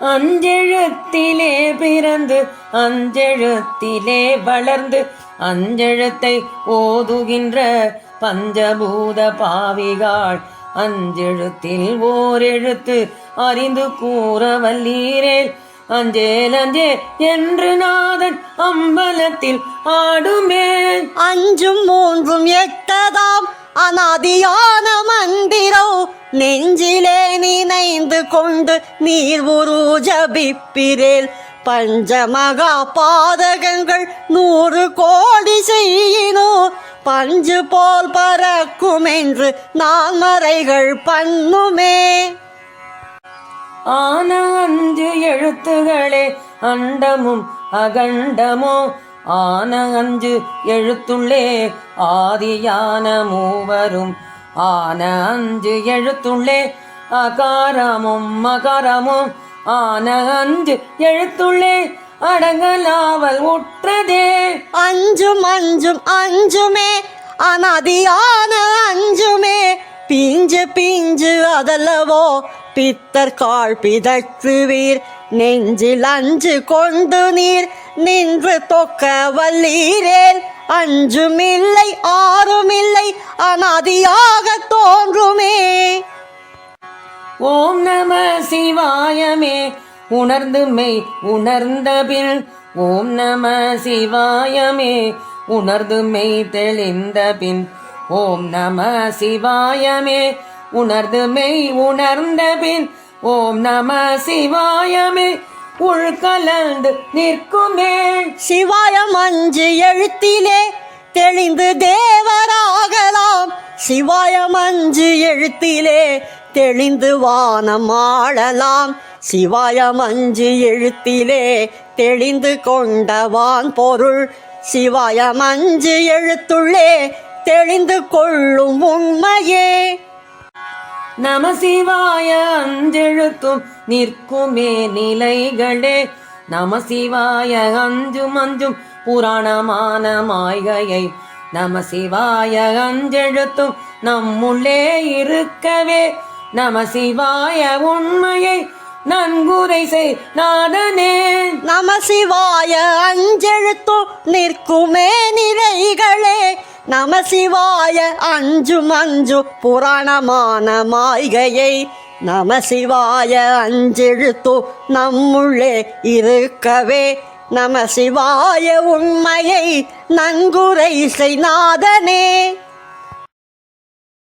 அஞ்செழுத்திலே பிறந்து அஞ்செழுத்திலே வளர்ந்து அஞ்செழுத்தை ஓதுகின்ற பஞ்சபூத பாவிகாள். அஞ்செழுத்தில் ஓரெழுத்து அறிந்து கூற வல்லீரே அஞ்சேல் அஞ்சே என்று நாதன் அம்பலத்தில் ஆடுமே அஞ்சும் மூன்றும் எட்டதாம் அனாதியான மந்திரம் நெஞ்சிலே நினைந்து கொண்டு நீர் உரு ஜபிப்பிரேல். பஞ்சமகா பாதகங்கள் நூறு கோடி செய்யினோ. பஞ்சு போல் பறக்கும் என்று நான் மறைகள் பண்ணுமே. ஆன அஞ்சு எழுத்துகளே அண்டமும் அகண்டமோ. ஆன அஞ்சு எழுத்துள்ளே ஆதியான மூவரும் ஆன அஞ்சு எழுத்துள்ளே அகாரமும் மகாரமும் ஆன அஞ்சு எழுத்துள்ளே அடங்கலாவல் உற்றதே அஞ்சும் அஞ்சும் அஞ்சுமே அனதியான அஞ்சுமே பிஞ்சு பிஞ்சு அதல்லவோ பித்தர் கால் பிதற்றுவீர் நெஞ்சில் அஞ்சு கொண்டு நீர் நின்று தொக்க வல்லீரேல். அஞ்சுமில்லை ஆறுமில்லை அனாதியாக தோன்றுமே. ஓம் நம சிவாயமே உணர்ந்து மெய் உணர்ந்த பின் ஓம் நம சிவாயமே உணர்ந்து மெய் தெளிந்த பின். ஓம் நம சிவாயமே உணர்ந்து மெய் உணர்ந்த பின். ஓம் நம சிவாயமே. உள்கலந்து நிற்குமே. சிவாயம் அஞ்சு எழுத்திலே தெளிந்து தேவராகலாம். சிவாயம் அஞ்சு எழுத்திலே தெளிந்து வானம் ஆளலாம் சிவாயம் அஞ்சு எழுத்திலே தெளிந்து கொண்டவான் பொருள். சிவாயம் அஞ்சு எழுத்துள்ளே தெளிந்து கொள்ளும் உண்மையே. நம சிவாய அஞ்செழுத்தும் நிற்குமே நிலைகளே. நம சிவாய அஞ்சும் அஞ்சும் புராணமான மாய்கையை நம சிவாய அஞ்செழுத்தும் நம்முள்ளே இருக்கவே. நம சிவாய உண்மையை நன்குரை செய் நாதனே. நம சிவாய அஞ்செழுத்தும் நிற்குமே நிலைகளே. நம சிவாய அஞ்சு மஞ்சு புராணமான மாய்கையை நம சிவாய அஞ்செழுத்து நம்முள்ளே இருக்கவே. நம சிவாய உண்மையை நங்குரை செய்நாதனே.